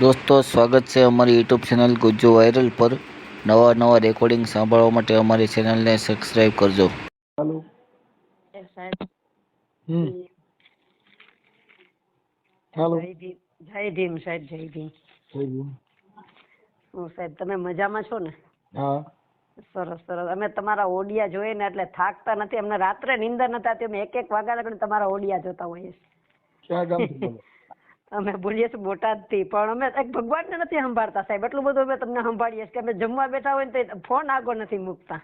દોસ્તો સ્વાગત છે અમારી યુટ્યુબ ચેનલ ગુજ્જુ વાયરલ પર. નવા નવા રેકોર્ડિંગ સાંભળવા માટે અમારી ચેનલને સબસ્ક્રાઇબ કરજો. હાલો. જય ભીમ જય ભીમ સાહેબ જય ભીમ. હું સાહેબ તમે મજામાં છો ને? હા. સરસ સરસ. અમે તમારા ઓડિયા જોઈએ ને એટલે થાકતા નથી. અમને રાત્રે નિંદર નથી આવતી અમે એક એક વાગ્યા લગન તમારા ઓડિયા જોતા હોઈએ છીએ. ક્યાં ગામથી બોલો? અમે બોલીએ છીએ બોટાદથી પણ અમે એક ભગવાનને નથી સંભાળતા સાહેબ. એટલું બધું અમે તમને સંભાળીએ છીએ કે અમે જમવા બેઠા હોય ને તો ફોન આગળ નથી મૂકતા.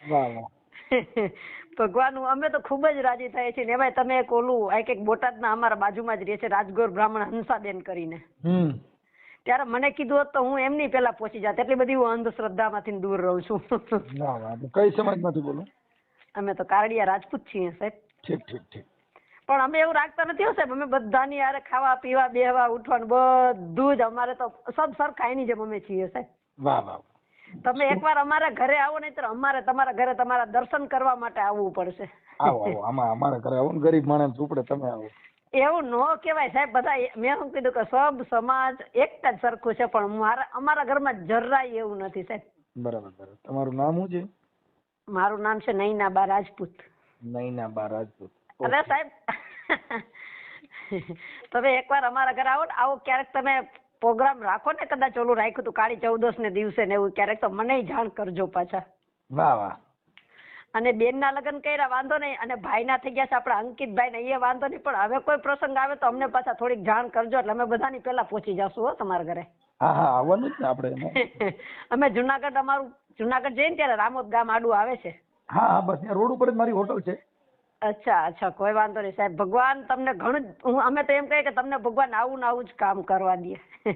ભગવાન અમે તો ખૂબ જ રાજી થાય છે ને એમાંય તમે એક ઓલું આ એક બોટાદના અમારા બાજુમાં જ રહે છે રાજગોર બ્રાહ્મણ હંસાબેન કરીને. ત્યારે મને કીધું હોત તો હું એમની પેલા પહોંચી જાત. એટલી બધી હું અંધશ્રદ્ધામાંથી દૂર રહું છું. કઈ સમાજમાંથી બોલો? અમે તો કારડિયા રાજપૂત છીએ સાહેબ. ઠીક ઠીક ઠીક. પણ અમે એવું રાખતા નથી હો સાહેબ અમે બધાની હારે ખાવા પીવા બેહવા ઉઠવાનું બધું જ અમારે તો સબ સરખા એની જેમ અમે છીએ સાહેબ. વાહ વાહ. તમે એકવાર અમારા ઘરે આવો નહીં તો અમારે તમારા ઘરે તમારા દર્શન કરવા માટે આવવું પડશે. આવો આવો. આમાં અમારા ઘરે આવો ને ગરીબ માણસ ઉપડે તમે આવો. એવું ન કહેવાય સાહેબ બધા મેં શું કીધું કે સબ સમાજ એક જ સરખું છે પણ મારા અમારા ઘરમાં જરાય એવું નથી સાહેબ. બરાબર બરાબર. તમારું નામ શું છે? મારું નામ છે નૈનાબા રાજપૂત. નૈના બા રાજપૂત. અરે સાહેબ તમે એકવાર અમારા ઘરે આવો ને આવો ક્યારેક તમે પ્રોગ્રામ રાખો ને કદાચ ઓલું રાખ્યું હતું કાળી ચૌદસ ને દિવસે ને એવું ક્યારેક તો મને જાણ કરજો પાછા. વાહ વાહ. અને બેનના લગ્ન કર્યા વાંધો નહીં. અને ભાઈના થઈ ગયા છે આપણા અંકિતભાઈ ને એ વાંધો નહીં. પણ હવે કોઈ પ્રસંગ આવે તો અમને પાછા થોડીક જાણ કરજો. એટલે અમે બધાની પહેલા પહોંચી જશું હો તમારા ઘરે. હા હા આવવાનું જ ને આપણે અમે જુનાગઢ અમારું જુનાગઢ જઈએ ને ત્યારે રામોદ ગામ આડું આવે છે. હા હા બસ ત્યાં રોડ ઉપર જ મારી હોટલ છે. અચ્છા અચ્છા કોઈ વાંધો નહીં સાહેબ. ભગવાન તમને ઘણું હું અમે તો એમ કહીએ કે તમને ભગવાન આવું ને આવું જ કામ કરવા દે.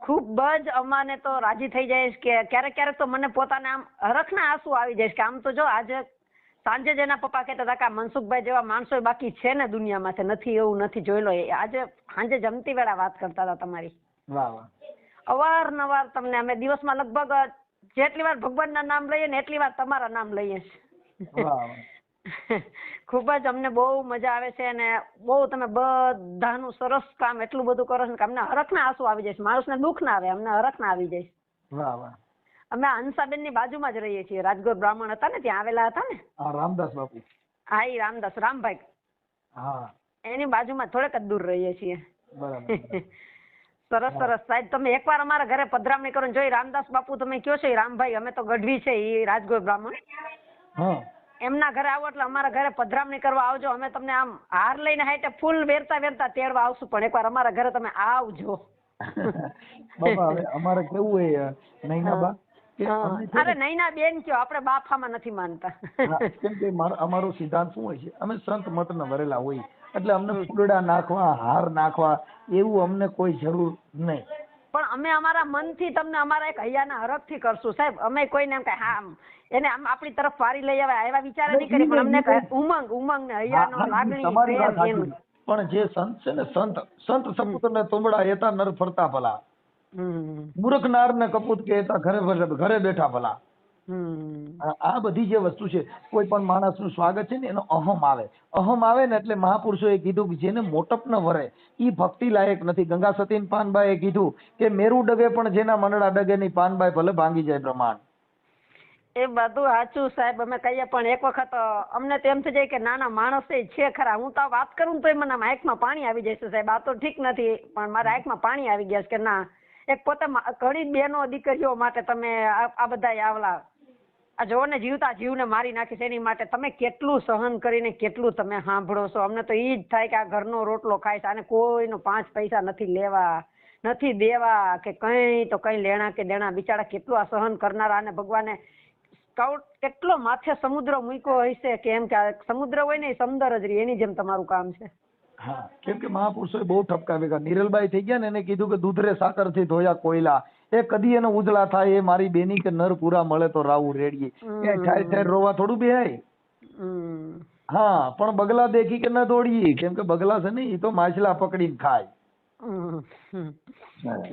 ખૂબ જ અમાને તો રાજી થઈ જાય કે ક્યારેક ક્યારેક તો મને પોતાને આમ હરખના આંસુ આવી જાય કે આમ તો જો આજે સાંજે જ એના પપ્પા કહેતા હતા કે મનસુખભાઈ જેવા માણસો બાકી છે ને દુનિયામાં નથી એવું નથી જોઈ લો આજે સાંજે જમતી વેળા વાત કરતા હતા તમારી. વાહ વાહ. અવારનવાર તમને અમે દિવસમાં લગભગ જેટલી વાર ભગવાનના નામ લઈએ ને એટલી વાર તમારા નામ લઈએ. છીએ ખૂબ જ અમને બહુ મજા આવે છે અને બહુ તમે બધાનું સરસ કામ એટલું બધું કરો છો કે અમને હરખના આંસુ આવી જાય છે. માણસને દુઃખ ના આવે અમને હરખના આવી જાય વાહ વાહ. અમે હંસાબેનની બાજુમાં જ રહીએ છીએ. રાજગોર બ્રાહ્મણ હતા ને ત્યાં આવેલા હતા ને? હા રામદાસ બાપુ. હા એ રામદાસ રામભાઈ. હા. એની બાજુમાં થોડેક જ દૂર રહીએ છીએ. બરાબર. સરસ સરસ. સાહેબ તમે એકવાર અમારા ઘરે પધરામણી કરો ને જો રામદાસ બાપુ તમે કયો છો રામભાઈ અમે તો ગઢવી છે એ રાજગોર બ્રાહ્મણ. હા. એમના ઘરે આવો એટલે અમારા ઘરે પધરામણી કરવા આવજો. અમે તમને આમ હાર લઈને હાઈટે ફૂલ વેરતા વેરતા તેડવા આવશું. પણ એકવાર અમારા ઘરે તમે આવજો. હવે અમારે કેવું હોય નૈનાબા. અમને છે અરે નૈના બેન કયો? આપણે બાફામાં નથી માનતા. કેમ કે અમારો સિદ્ધાંત શું હોય છે? અમે સંત મતને વરેલા હોય. એટલે અમને ફૂલડા નાખવા હાર નાખવા એવું અમને કોઈ જરૂર નહીં. પણ અમે અમારા મનથી તમને અમારા એક હૈયાના હરખથી કરશું. સાહેબ અમે કોઈને એમ કઈ હા એને આમ આપણી તરફ વારી લઈ આવે એવા વિચાર નહીં કરી પણ અમને ઉમંગ ઉમંગ ને હૈયાનો લાગણી. પણ જે સંત છે ને સંત સંત સપૂત ને તુંબડા એતા નર ફરતા ભલા. મૂર્ખ નાર ને કપૂત કે એતા ઘરે ઘરે બેઠા ભલા. આ બધી જે વસ્તુ છે કોઈ પણ માણસનું સ્વાગત છે ને એનો અહમ આવે. અહમ આવે ને એટલે મહાપુરુષોએ કીધું કે જેને મોટપ ન વરે એ ભક્તિ લાયક નથી. ગંગા સતીન પાનબાઈએ કીધું કે મેરું ડગે પણ જેના મંડળા ડગે ની પાનબાઈ ભલે ભાંગી જાય પ્રમાણ એ બધું સાચું સાહેબ અમે કહીએ પણ એક વખત અમને તો એમ થઈ જાય કે નાના માણસ છે ખરા. હું તો વાત કરું તો મને આંખમાં પાણી આવી છે સાહેબ. આ તો ઠીક નથી પણ મારા આંખમાં પાણી આવી ગયા છે કે ના. એક પોતે ઘણી બહેનો દીકરીઓ માટે તમે આ આ બધા આવલા. આ જો ને, જીવતા જીવને મારી નાખીશ એની માટે તમે કેટલું સહન કરીને કેટલું તમે સાંભળો છો? અમને તો એ જ થાય કે આ ઘરનો રોટલો ખાય છે, આને કોઈનો પાંચ પૈસા નથી લેવા, નથી દેવા કે કઈ તો કઈ લેણા કે દેણા. બિચારા કેટલું આ સહન કરનારા અને ભગવાને કેટલો માથે સમુદ્ર મૂક્યો હશે કે એમ કે સમુદ્ર હોય ને એ સમંદર જ રહી, એની જેમ તમારું કામ છે. હા, કેમ કે મહાપુરુષોએ બહુ ઠપકા ભેગા. નિરલબાઈ થઈ ગયા ને, એને કીધું કે દૂધરે સાકરથી ધોયા કોયલા. એ કદી એને ઉજળા થાય એ મારી બેની કે નર પૂરા મળે તો રાવું રેડીએ. એ ઠાર ઠાર રોવા થોડું બેહાય. હા પણ બગલા દેખી કે ન દોડીએ કેમ કે બગલા છે ને એ તો માછલા પકડીને ખાય.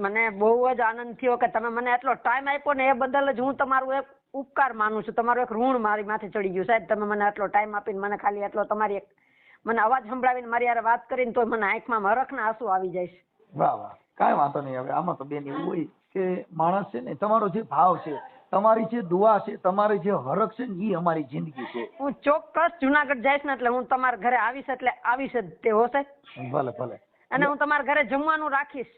મને બહુ જ આનંદ થયો કે તમે મને એટલો ટાઈમ આપ્યો ને એ બદલ જ હું તમારું એક ઉપકાર માનું છું. તમારું એક ઋણ મારી માથે ચડી ગયું. સાહેબ તમે મને આટલો ટાઈમ આપીને મને ખાલી એટલો તમારી એક મને અવાજ સંભળાવીને મારી યાર વાત કરીને તો મને આંખમાં હરખના આંસુ આવી જાય છે. વાહ વાહ. કાંઈ વાંધો નહીં હવે. આમાં તો બેની હોય. કે માણસ છે ને તમારો જે ભાવ છે તમારી જે દુઆ છે તમારી જે હરખ છે ને એ અમારી જિંદગી છે. હું ચોક્કસ જુનાગઢ જઈશ ને એટલે હું તમારા ઘરે આવીશ એટલે આવીશ જ તે હો ભલે ભલે. અને હું તમારા ઘરે જમવાનું રાખીશ.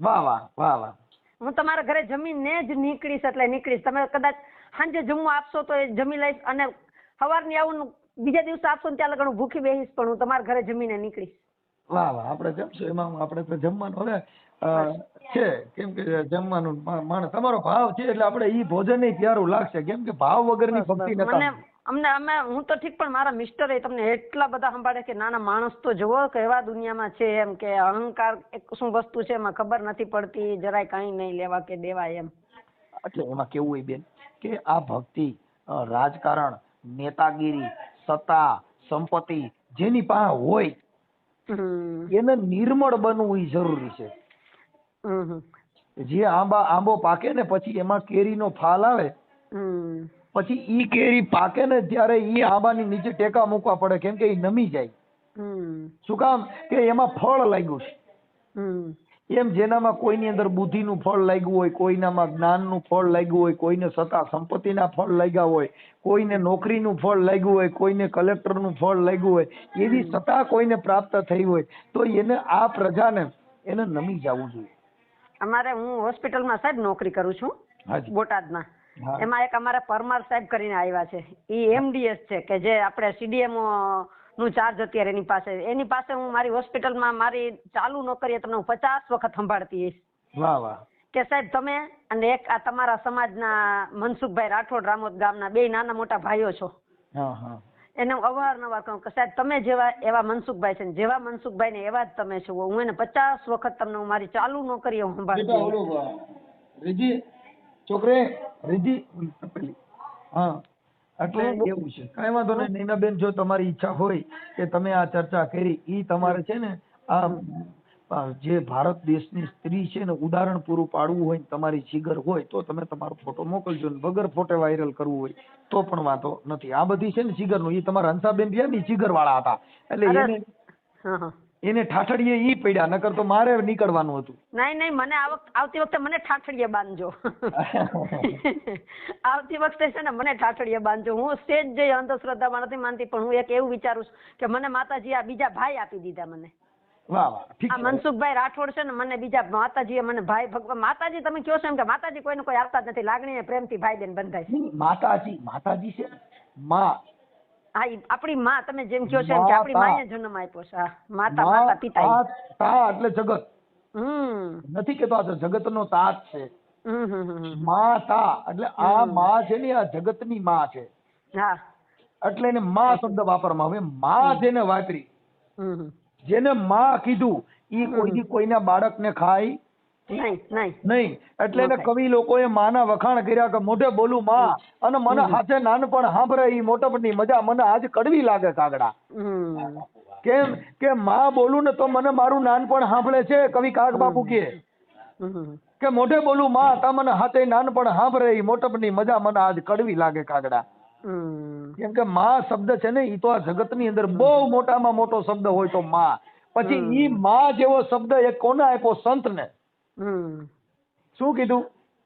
વાહ વાહ વાહ વાહ. હું તમારા ઘરે જમીને જ નીકળીશ એટલે નીકળીશ. તમે કદાચ સાંજે જમવા આપશો તો એ જમી લઈશ અને સવારની આવું બીજા દિવસે આપશો ત્યાં લગન હું ભૂખી બેહીશ પણ હું તમારા ઘરે જમીને નીકળીશ. વાહ વાહ આપણે જમશું. એમાં આપણે તો જમવાનું હવે છે. કેમ કે જમવાનું માણસ તમારો ભાવ છે એટલે આપણે ઈ ભોજન પ્યારું લાગશે. કેમ કે ભાવ વગરની ભક્તિ નથી અમને અમે હું તો ઠીક પણ મારા મિસ્ટર એ તમને એટલા બધા સંભાળે કે નાના માણસ તો જુઓ કેવા દુનિયામાં છે એમ કે અહંકાર એક શું વસ્તુ છે એમાં ખબર નથી પડતી જરાય કાંઈ નહીં લેવા કે દેવા એમ. એટલે એમાં કેવું હોય બેન? કે આ ભક્તિ રાજકારણ નેતાગીરી સત્તા સંપત્તિ જેની પાસે હોય એને નિર્મળ બનવું એ જરૂરી છે. જે આંબા આંબો પાકે ને પછી એમાં કેરીનો ફાલ આવે પછી ઈ કેરી પાકે ને ત્યારે ઈ આંબાની નીચે ટેકા મૂકવા પડે કેમ કે ઈ નમી જાય. શું કામ? કે એમાં ફળ લાગ્યું છે. એમ જેનામાં કોઈની અંદર બુદ્ધિનું ફળ લાગ્યું હોય કોઈનામાં જ્ઞાનનું ફળ લાગ્યું હોય કોઈને સત્તા સંપત્તિના ફળ લાગ્યા હોય કોઈને નોકરીનું ફળ લાગ્યું હોય કોઈને કલેક્ટરનું ફળ લાગ્યું હોય એવી સત્તા કોઈને પ્રાપ્ત થઈ હોય તો એને આ પ્રજાને એને નમી જવું જોઈએ. અમારે હું હોસ્પિટલમાં સાહેબ નોકરી કરું છું બોટાદમાં. એમાં એક અમારા પરમાર સાહેબ કરીને આવ્યા છે. ઈ એમડીએસ છે કે જે આપણે સીડીએમનું ચાર્જ અત્યારે એની પાસે. એની પાસે હું મારી હોસ્પિટલમાં મારી ચાલુ નોકરીએ તમને હું પચાસ વખત સંભાળતી હોઈશ. વાહ વાહ. કે સાહેબ તમે અને એક આ તમારા સમાજના મનસુખભાઈ રાઠોડ રામોદ ગામના બે નાના મોટા ભાઈઓ છો. એને અવારનવાર કહું કે સાહેબ તમે જેવા એવા મનસુખભાઈ છે ને જેવા મનસુખભાઈ ને એવા જ તમે છો. હું એને પચાસ વખત તમને હું મારી ચાલુ નોકરી રીજી છોકરે રીજી હા એટલે એવું છે. કઈ વાંધો નહીં. નૈનાબેન જો તમારી ઈચ્છા હોય કે તમે આ ચર્ચા કરી ઈ તમારે છે ને આ જે ભારત દેશની સ્ત્રી છે ને ઉદાહરણ પૂરું પાડવું હોય ને તમારી જીગર હોય તો તમે તમારો ફોટો મોકલજો ને વગર ફોટે વાયરલ કરવું હોય તો પણ વાંધો નથી. આ બધી છે ને જીગરનું એ તમારા હંસાબેન રહ્યા ને જીગર વાળા હતા. એટલે એને એને ઠાઠડીએ ઈ પડ્યા નકર તો મારે નીકળવાનું હતું. નહીં નહીં મને આવતી વખતે મને ઠાઠડીએ બાંધજો. આવતી વખતે છે ને મને ઠાઠડીએ બાંધજો. હું સ્ટેજ જઈ અંધશ્રદ્ધામાં નથી માનતી પણ હું એક એવું વિચારું છું કે મને માતાજી આ બીજા ભાઈ આપી દીધા મને. વાહ વાહ ઠીક આ મનસુખભાઈ રાઠોડ છે ને મને બીજા માતાજીએ મને ભાઈ ભગવાન માતાજી તમે કહો છો એમ કે માતાજી કોઈને કોઈ આપતા જ નથી લાગણી ને પ્રેમથી ભાઈ બેન બંધાય છે. માતાજી માતાજી છે માં. હા આપણી માં તમે જેમ કહો છો એમ કે આપણી માએ જન્મ આપ્યો છે માતા માતા પિતા તા- એટલે જગત. હમ. નથી કેતો આ જગત જગતનો તાત છે. માં તા એટલે આ માં છે ને આ જગતની માં છે. હા. એટલે એને માં શબ્દ વાપરવામાં આવે. માં જેને વાપરી. જેને માં કીધું એ કોઈથી કોઈના બાળકને ખાય? નહીં એટલે એને કવિ લોકોએ માના વખાણ કર્યા કે મોઢે બોલું માં અને મને હાથે નાનપણ સાંભળે એ મોટપની મજા મને આજ કડવી લાગે કાગડા. કેમ કે માં બોલું ને તો મને મારું નાનપણ સાંભળે છે કવિ કાગ બાપુ કે. કે મોઢે બોલું માં તા મને હાથે નાનપણ સાંભળે એ મોટપની મજા મને આજ કડવી લાગે કાગડા. કેમ કે માં શબ્દ છે ને ઈ તો આ જગતની અંદર બહુ મોટામાં મોટો શબ્દ હોય તો માં. પછી ઈ માં જેવો શબ્દ એ કોને આપ્યો? સંતને. શું કીધું?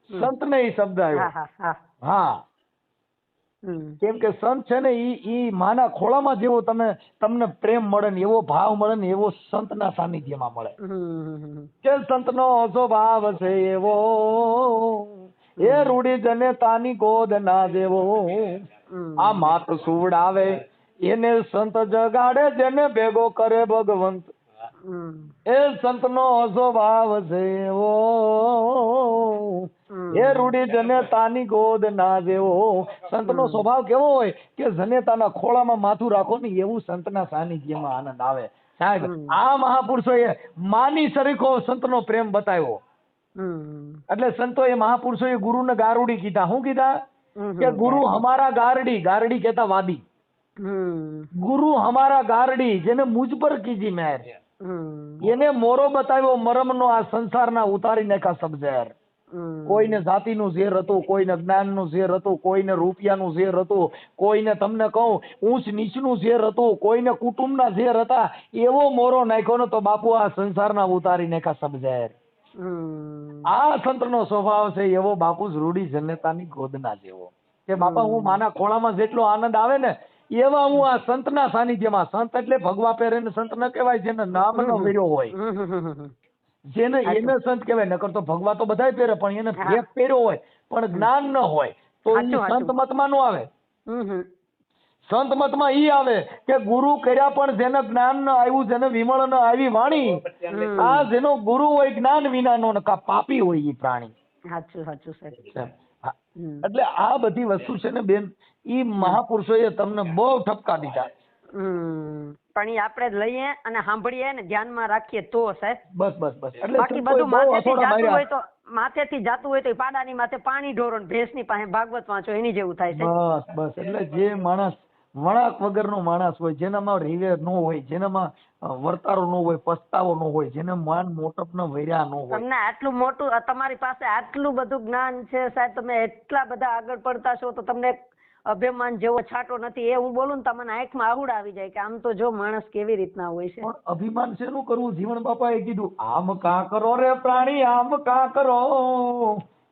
સંતને એ શબ્દ આવ્યો હા કેમ કે સંત છે ને ઈ ઈ માના ખોળામાં જેવો તમે તમને પ્રેમ મળે ને એવો ભાવ મળે ને એવો સંતના સાનિધ્યમાં મળે. કે સંતનો ભાવ છે એવો એ રૂડી જને તાની ગોદ ના દેવો આ માત સુવડાવે એને સંત જગાડે જેને ભેગો કરે ભગવંત. એ સંતનો સ્વભાવ છે એવો. એ રૂડી જનેતાની ગોદ ના દેવો સંતનો સ્વભાવ કેવો હોય કે જનેતાના ખોળામાં માથું રાખો ને એવું સંતના સાનિધ્યમાં આનંદ આવે. સાહેબ આ મહાપુરુષો એ માની સરીખો સંતનો પ્રેમ બતાવ્યો. એ મહાપુરો એ ગુરુ ને ગારુડી કીધા. શું કીધા? કે ગુરુ હમારા ગારડી ગારડી કહેતા વાદી. ગુરુ હમારા ગારડી જેને મુજ પર કીજી મેર. એને મોરો બતાવ્યો મરમનો આ સંસારના ઉતારી નાખા સબઝેર. કોઈને જાતિનું ઝેર હતું કોઈને જ્ઞાનનું ઝેર હતું કોઈને રૂપિયાનું ઝેર હતું કોઈને તમને કહું ઊંચ નીચનું ઝેર હતું કોઈને કુટુંબના ઝેર હતા એવો મોરો નાખ્યો ને તો બાપુ આ સંસારના ઉતારી નાખા સબઝેર. આ સંતનો સ્વભાવ છે એવો બાપુ રૂડી જનતાની ગોદના જેવો. કે બાપા હું માના ખોળામાં જેટલો આનંદ આવે ને એવા હું આ સંતના સાનિધ્યમાં સંત એટલે ભગવા પહેરે ને સંત ન કહેવાય જેને નામ નો પહેર્યો હોય. જેને એને સંત કહેવાય નકર તો ભગવા તો બધાય પહેરે પણ એને ભેગ પહેર્યો હોય પણ જ્ઞાન ન હોય તો એ. સંત મતમાં નો આવે. સંત મતમાં ઈ આવે કે ગુરુ કર્યા પણ જેને જ્ઞાન ન આવ્યું જેને વિમળ ન આવી વાણી આ જેનો ગુરુ હોય જ્ઞાન વિનાનો ને કા પાપી હોય ઈ પ્રાણી. સાચું સાચું સાહેબ. એટલે આ બધી વસ્તુ છે ને બેન ઈ મહાપુરુષોએ તમને બહુ ઠપકા દીધા. હમ. પણ એ આપણે જ લઈએ અને સાંભળીએ ને ધ્યાનમાં રાખીએ તો સાહેબ. બસ બસ બસ. એટલે બાકી બધું માથેથી જાતું હોય તો માથેથી જાતું હોય તો પાડાની માથે પાણી ઢોરણ ને ભેંસની પાસે ભાગવત વાંચો એની જેવું થાય છે બસ બસ. એટલે જે માણસ વળાંક વગરનો માણસ હોય જેનામાં રીવે ન હોય જેનામાં વર્તારો ન હોય પસ્તાવો ન હોય જેને માન મોટપ ન વૈર્યા ન હોય. તમને આટલું મોટું તમારી પાસે આટલું બધું જ્ઞાન છે સાહેબ તમે એટલા બધા આગળ પડતા છો તો તમને અભિમાન જેવો છાંટો નથી. એ હું બોલું ને તમને આંખમાં આહુડ આવી જાય કે આમ તો જો માણસ કેવી રીતના હોય છે. પણ અભિમાન શેનું કરવું? જીવન બાપાએ કીધું આમ કા કરો રે પ્રાણી આમ કા કરો.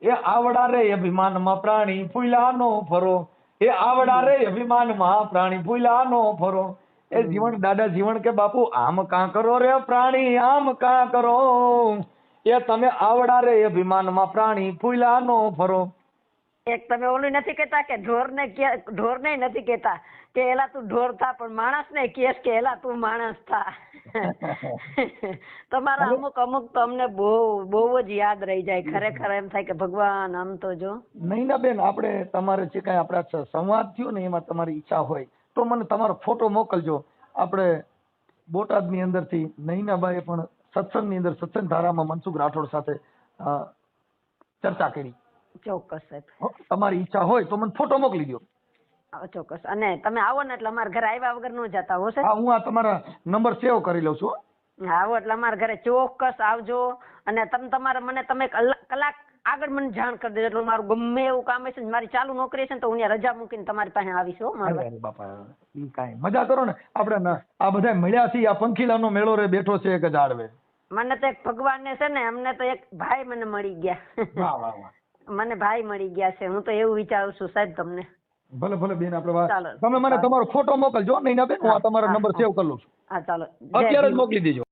એ આવડા રે અભિમાનમાં પ્રાણી ફૂલાનો ફરો. એ આવડા રે અભિમાનમાં પ્રાણી ફૂલાનો ફરો. એ જીવન દાદા જીવન કે બાપુ આમ કા કરો રે પ્રાણી આમ કા કરો? એ તમે આવડા રે અભિમાનમાં પ્રાણી ફૂલાનો ફરો. એક તમે ઓલું નથી કહેતા કે ઢોરને ઢોરને નથી કહેતા કે એલા તું ઢોર થા પણ માણસને કેસ કે એલા તું માણસ થા. તમારા અમુક અમુક તો અમને બહુ બહુ જ યાદ રહી જાય. ખરેખર એમ થાય કે ભગવાન આમ તો જો. નૈના બેન આપણે તમારે જે કાંઈ આપણા સંવાદ થયો ને એમાં તમારી ઈચ્છા હોય તો મને તમારો ફોટો મોકલજો. આપણે બોટાદની અંદરથી નૈનાબાઈએ પણ સત્સંગની અંદર સત્સંગ ધારામાં મનસુખ રાઠોડ સાથે ચર્ચા કરી. ચોક્કસ સાહેબ. તમારી ઈચ્છા હોય તો મને ફોટો મોકલી દો ચોક્કસ. અને તમે આવો ને એટલે અમારા ઘરે આવ્યા વગર ન જતા હો સાહેબ. હું આ તમારા નંબર સેવ કરી લઉં છું આવો એટલે અમારા ઘરે ચોક્કસ આવજો. અને તમે તમારે મને તમે કલાક આગળ મને જાણ કરી દેજો. એટલે મારું ગમે એવું કામ હશે મારી ચાલુ નોકરી છે ને તો હું રજા મૂકીને તમારી પાસે આવીશ હો બાપા ઈ કાંઈ મજા કરો ને. આપણે આ બધા મળ્યા છીએ આ પંખીલાનો મેળો રે બેઠો છે એક ઝાડવે મને તો એક ભગવાન ને છે ને અમને તો એક ભાઈ મને મળી ગયા. વાહ વાહ વાહ. મને ભાઈ મળી ગયા છે. હું તો એવું વિચારું છું સાહેબ તમને. ભલે ભલે બેન આપણે. તમે મને તમારો ફોટો મોકલજો નહીં ના બેન હું તમારો નંબર સેવ કરી લઉં છું. હા ચાલો. અત્યારે જ મોકલી દેજો.